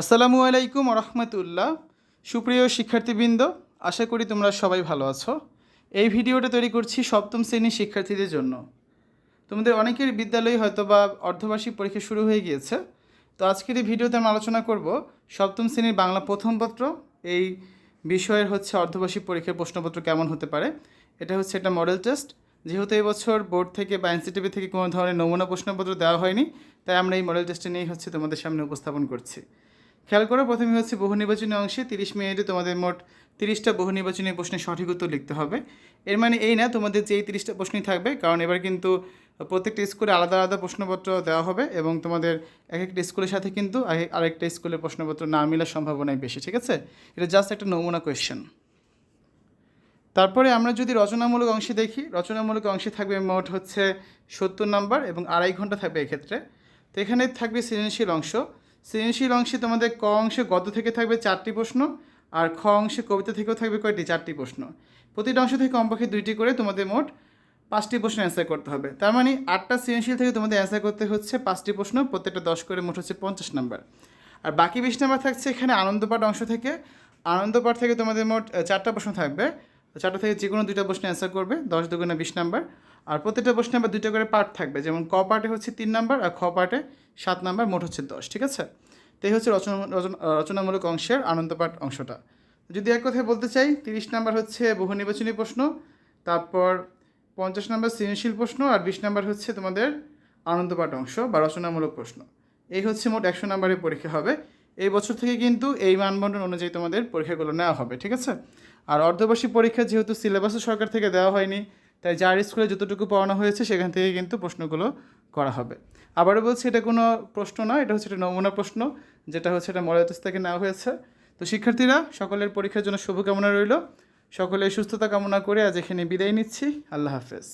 আসসালামু আলাইকুম রহমতুল্লাহ। সুপ্রিয় শিক্ষার্থীবৃন্দ, আশা করি তোমরা সবাই ভালো আছো। এই ভিডিওটা তৈরি করছি সপ্তম শ্রেণির শিক্ষার্থীদের জন্য। তোমাদের অনেকের বিদ্যালয়ে হয়তো বা অর্ধবার্ষিক পরীক্ষা শুরু হয়ে গিয়েছে। তো আজকের এই ভিডিওতে আমরা আলোচনা করব সপ্তম শ্রেণির বাংলা প্রথম পত্র। এই বিষয়ের হচ্ছে অর্ধবার্ষিক পরীক্ষার প্রশ্নপত্র কেমন হতে পারে? এটা হচ্ছে একটা মডেল টেস্ট যেহেতু এবছর বোর্ড থেকে বা এনসিটিভি থেকে কোনো ধরনের নমুনা প্রশ্নপত্র দেওয়া হয়নি, তাই আমরা এই মডেল টেস্টে নিয়েই হচ্ছে তোমাদের সামনে উপস্থাপন করছি। খেয়াল করো, প্রথমে হচ্ছে বহু নির্বাচনী অংশে তিরিশ মিনিটে তোমাদের মোট তিরিশটা বহু নির্বাচনী প্রশ্নের সঠিক উত্তর লিখতে হবে। এর মানে এই না, তোমাদের যে এই তিরিশটা প্রশ্নই থাকবে, কারণ এবার কিন্তু প্রত্যেকটা স্কুলে আলাদা আলাদা প্রশ্নপত্র দেওয়া হবে এবং তোমাদের এক একটা স্কুলের সাথে কিন্তু আরেকটা স্কুলের প্রশ্নপত্র না মিলার সম্ভাবনাই বেশি, ঠিক আছে? এটা জাস্ট একটা নমুনা কোয়েশ্চেন তারপরে আমরা যদি রচনামূলক অংশে দেখি, রচনামূলক অংশে থাকবে মোট হচ্ছে সত্তর নাম্বার এবং আড়াই ঘণ্টা থাকবে এক্ষেত্রে। তো এখানে থাকবে সৃজনশীল অংশ। সৃজনশীল অংশে তোমাদের ক অংশে গদ্য থেকে থাকবে চারটি প্রশ্ন, আর খ অংশে কবিতা থেকেও থাকবে কয়টি? চারটি প্রশ্ন। প্রতিটা অংশ থেকে কমপক্ষে দুইটি করে তোমাদের মোট পাঁচটি প্রশ্ন অ্যান্সার করতে হবে। তার মানে আটটা সৃজনশীল থেকে তোমাদের অ্যান্সার করতে হচ্ছে পাঁচটি প্রশ্ন, প্রত্যেকটা দশ করে মোট হচ্ছে পঞ্চাশ নাম্বার আর বাকি বিশ নাম্বার থাকছে এখানে আনন্দপাঠ অংশ থেকে। আনন্দপাঠ থেকে তোমাদের মোট চারটা প্রশ্ন থাকবে। চারটা থেকে যে কোনো দুইটা প্রশ্ন অ্যান্সার করবে, দশ দুগুণে বিশ নাম্বার। আর প্রত্যেকটা প্রশ্নে আবার দুইটা করে পার্ট থাকবে, যেমন ক পার্টে হচ্ছে তিন নাম্বার আর খ পার্টে সাত নাম্বার, মোট হচ্ছে দশ, ঠিক আছে? তো এই হচ্ছে রচনা, রচনা- রচনামূলক অংশের আনন্দপাঠ অংশটা। যদি এক কথায় বলতে চাই, তিরিশ নাম্বার হচ্ছে বহু নির্বাচনী প্রশ্ন, তারপর পঞ্চাশ নাম্বার সৃজনশীল প্রশ্ন আর বিশ নাম্বার হচ্ছে তোমাদের আনন্দপাঠ অংশ বা রচনামূলক প্রশ্ন। এই হচ্ছে মোট একশো নাম্বারের পরীক্ষা হবে। এই বছর থেকে কিন্তু এই মানবন্ধন অনুযায়ী তোমাদের পরীক্ষাগুলো নেওয়া হবে, ঠিক আছে? আর অর্ধবার্ষিক পরীক্ষা যেহেতু সিলেবাসও সরকার থেকে দেওয়া হয়নি, তাই যার স্কুলে যতটুকু পড়ানো হয়েছে সেখান থেকে কিন্তু প্রশ্নগুলো করা হবে। আবারও বলছি, এটা কোনো প্রশ্ন না এটা হচ্ছে একটা নমুনা প্রশ্ন, যেটা হচ্ছে এটা টেস্ট থেকে নেওয়া হয়েছে। তো শিক্ষার্থীরা, সকলের পরীক্ষার জন্য শুভকামনা রইল। সকলের সুস্থতা কামনা করে আজ এখানে বিদায় নিচ্ছি। আল্লাহ হাফেজ।